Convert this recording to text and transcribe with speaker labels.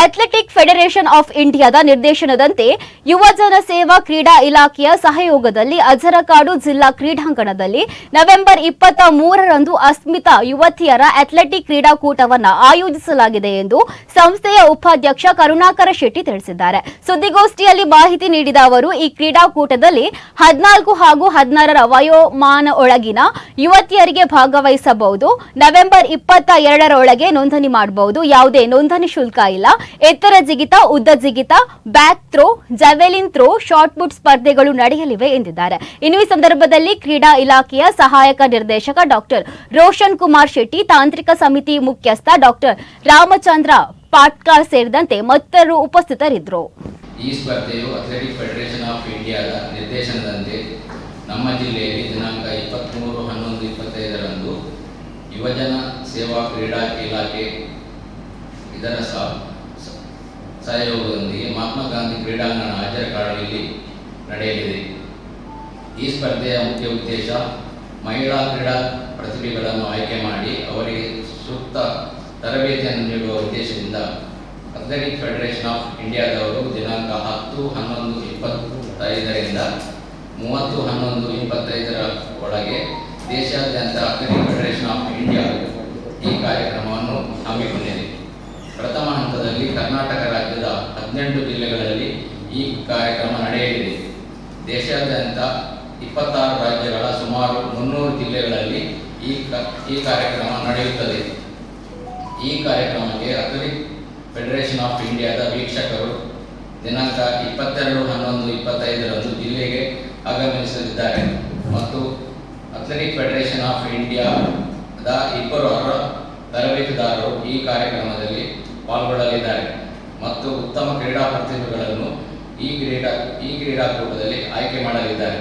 Speaker 1: Athletic federation of ಇಂಡಿಯಾದ ನಿರ್ದೇಶನದಂತೆ ಯುವಜನ ಸೇವಾ ಕ್ರೀಡಾ ಇಲಾಖೆಯ ಸಹಯೋಗದಲ್ಲಿ ಅಜರಕಾಡು ಜಿಲ್ಲಾ ಕ್ರೀಡಾಂಗಣದಲ್ಲಿ ನವೆಂಬರ್ ಇಪ್ಪತ್ತ ಮೂರರಂದು ಅಸ್ಮಿತಾ ಯುವತಿಯರ ಅಥ್ಲೆಟಿಕ್ ಕ್ರೀಡಾಕೂಟವನ್ನು ಆಯೋಜಿಸಲಾಗಿದೆ ಎಂದು ಸಂಸ್ಥೆಯ ಉಪಾಧ್ಯಕ್ಷ ಕರುಣಾಕರ ಶೆಟ್ಟಿ ತಿಳಿಸಿದ್ದಾರೆ. ಸುದ್ದಿಗೋಷ್ಠಿಯಲ್ಲಿ ಮಾಹಿತಿ ನೀಡಿದ ಅವರು, ಈ ಕ್ರೀಡಾಕೂಟದಲ್ಲಿ ಹದಿನಾಲ್ಕು ಹಾಗೂ ಹದಿನಾರರ ವಯೋಮಾನ ಒಳಗಿನ ಯುವತಿಯರಿಗೆ ಭಾಗವಹಿಸಬಹುದು. ನವೆಂಬರ್ ಇಪ್ಪತ್ತ ಎರಡರೊಳಗೆ ನೋಂದಣಿ ಮಾಡಬಹುದು. ಯಾವುದೇ ನೋಂದಣಿ ಶುಲ್ಕ ಇಲ್ಲ. ಎತ್ತರ ಜಿಗಿತ, ಉದ್ದ ಜಿಗಿತ back throw, javelin throw, shot put ಸ್ಪರ್ಧೆಗಳು ನಡೆಯಲಿವೆ ಎಂದಿದ್ದಾರೆ. ಇನ್ನು ಈ ಸಂದರ್ಭದಲ್ಲಿ ಕ್ರೀಡಾ ಇಲಾಖೆಯ ಸಹಾಯಕ ನಿರ್ದೇಶಕ ಡಾಕ್ಟರ್ ರೋಷನ್ ಕುಮಾರ್ ಶೆಟ್ಟಿ, ತಾಂತ್ರಿಕ ಸಮಿತಿ ಮುಖ್ಯಸ್ಥ ಡಾಕ್ಟರ್ ರಾಮಚಂದ್ರ ಪಾಟ್ಕಾರ್ ಸೇರಿದಂತೆ ಮತ್ತರು ಉಪಸ್ಥಿತರಿದ್ದರು.
Speaker 2: ಈ ಸ್ಪರ್ಧೆಯು ಅಥ್ಲೆಟಿಕ್ ಫೆಡರೇಷನ್ ಆಫ್ ಇಂಡಿಯಾದ ನಿರ್ದೇಶನದಂತೆ ನಮ್ಮ ಜಿಲ್ಲೆಯಲ್ಲಿ ದಿನಾಂಕ ಇಪ್ಪತ್ತ್ಮೂರು ಹನ್ನೊಂದು, ಇಪ್ಪತ್ತೈದರಂದು ಯುವಜನ ಸೇವಾ ಕ್ರೀಡಾ ಇಲಾಖೆ ಇದರ ಸಹ ಸಹಯೋಗದೊಂದಿಗೆ ಮಹಾತ್ಮ ಗಾಂಧಿ ಕ್ರೀಡಾಂಗಣ ಅಜರಕಾಡಲ್ಲಿ ನಡೆಯಲಿದೆ. ಈ ಸ್ಪರ್ಧೆಯ ಮುಖ್ಯ ಉದ್ದೇಶ ಮಹಿಳಾ ಕ್ರೀಡಾ ಪ್ರತಿಭೆಗಳನ್ನು ಆಯ್ಕೆ ಮಾಡಿ ಅವರಿಗೆ ಸೂಕ್ತ ತರಬೇತಿಯನ್ನು ನೀಡುವ ಉದ್ದೇಶದಿಂದ ಅಥ್ಲೆಟಿಕ್ ಫೆಡರೇಷನ್ ಆಫ್ ಇಂಡಿಯಾದವರು ದಿನಾಂಕ ಹತ್ತು ಹನ್ನೊಂದು ಇಪ್ಪತ್ತೈದರಿಂದ ಮೂವತ್ತು ಹನ್ನೊಂದು ಇಪ್ಪತ್ತೈದರ ಹದಿನೆಂಟು ಜಿಲ್ಲೆಗಳಲ್ಲಿ ಈ ಕಾರ್ಯಕ್ರಮ ನಡೆಯಲಿದೆ. ದೇಶಾದ್ಯಂತ ಇಪ್ಪತ್ತಾರು ರಾಜ್ಯಗಳ ಸುಮಾರು ಮುನ್ನೂರು ಜಿಲ್ಲೆಗಳಲ್ಲಿ ಈ ಈ ಕಾರ್ಯಕ್ರಮ ನಡೆಯುತ್ತದೆ. ಈ ಕಾರ್ಯಕ್ರಮಕ್ಕೆ ಅಥ್ಲೆಟಿಕ್ ಫೆಡರೇಷನ್ ಆಫ್ ಇಂಡಿಯಾದ ವೀಕ್ಷಕರು ದಿನಾಂಕ ಇಪ್ಪತ್ತೆರಡು, ಹನ್ನೊಂದು, ಇಪ್ಪತ್ತೈದರಂದು ಜಿಲ್ಲೆಗೆ ಆಗಮಿಸಲಿದ್ದಾರೆ. ಮತ್ತು ಅಥ್ಲೆಟಿಕ್ ಫೆಡರೇಷನ್ ಆಫ್ ಇಂಡಿಯಾದ ಇಬ್ಬರು ಅರ್ಹ ತರಬೇತುದಾರರು ಈ ಕಾರ್ಯಕ್ರಮದಲ್ಲಿ ಪಾಲ್ಗೊಳ್ಳಲಿದ್ದಾರೆ. ಮತ್ತು ಉತ್ತಮ ಕ್ರೀಡಾ ಪ್ರತಿಭೆಗಳನ್ನು ಈ ಕ್ರೀಡಾ ಈ ಕ್ರೀಡಾಕೂಟದಲ್ಲಿ ಆಯ್ಕೆ ಮಾಡಲಿದ್ದಾರೆ.